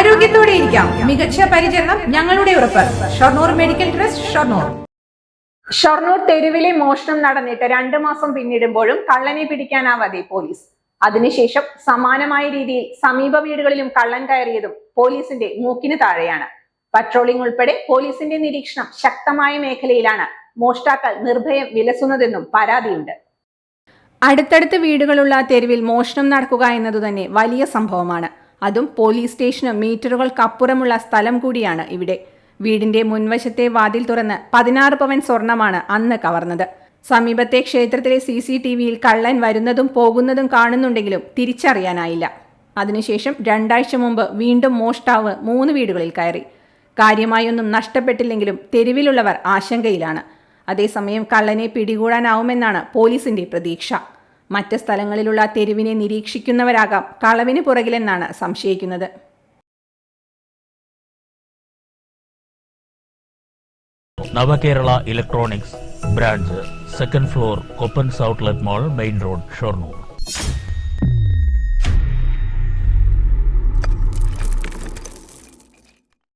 ആരോഗ്യത്തോടെ ഇരിക്കാം. മികച്ച പരിചരണം ഞങ്ങളുടെ ഉറപ്പ്. Shoranur medical trust Shoranur. Shoranur തെരുവിലെ മോഷണം നടന്നിട്ട് രണ്ടു മാസം പിന്നിടുമ്പോഴും കള്ളനെ പിടിക്കാനാവാതെ പോലീസ്. അതിനുശേഷം സമാനമായ രീതിയിൽ സമീപ വീടുകളിലും കള്ളൻ കയറിയതും പോലീസിന്റെ മൂക്കിന് താഴെയാണ്. പട്രോളിംഗ് ഉൾപ്പെടെ പോലീസിന്റെ നിരീക്ഷണം ശക്തമായ മേഖലയിലാണ് മോഷ്ടാക്കൾ നിർഭയം വിലസുന്നതെന്നും പരാതിയുണ്ട്. അടുത്തടുത്ത് വീടുകളുള്ള തെരുവിൽ മോഷണം നടക്കുക എന്നതുതന്നെ വലിയ സംഭവമാണ്. അതും പോലീസ് സ്റ്റേഷനും മീറ്ററുകൾക്കപ്പുറമുള്ള സ്ഥലം കൂടിയാണ് ഇവിടെ. വീടിന്റെ മുൻവശത്തെ വാതിൽ തുറന്ന് പതിനാറ് പവൻ സ്വർണമാണ് അന്ന് കവർന്നത്. സമീപത്തെ ക്ഷേത്രത്തിലെ സി സി ടി വിയിൽ കള്ളൻ വരുന്നതും പോകുന്നതും കാണുന്നുണ്ടെങ്കിലും തിരിച്ചറിയാനായില്ല. അതിനുശേഷം രണ്ടാഴ്ച മുമ്പ് വീണ്ടും മോഷ്ടാവ് മൂന്ന് വീടുകളിൽ കയറി. കാര്യമായൊന്നും നഷ്ടപ്പെട്ടില്ലെങ്കിലും തെരുവിലുള്ളവർ ആശങ്കയിലാണ്. അതേസമയം കള്ളനെ പിടികൂടാനാവുമെന്നാണ് പോലീസിന്റെ പ്രതീക്ഷ. മറ്റ് സ്ഥലങ്ങളിലുള്ള തെരുവിനെ നിരീക്ഷിക്കുന്നവരാകാം കളവിന് പുറകിലെന്നാണ് സംശയിക്കുന്നത്. Navakerala electronics branch second floor കൊപ്പൻസ് outlet mall main road Shoranur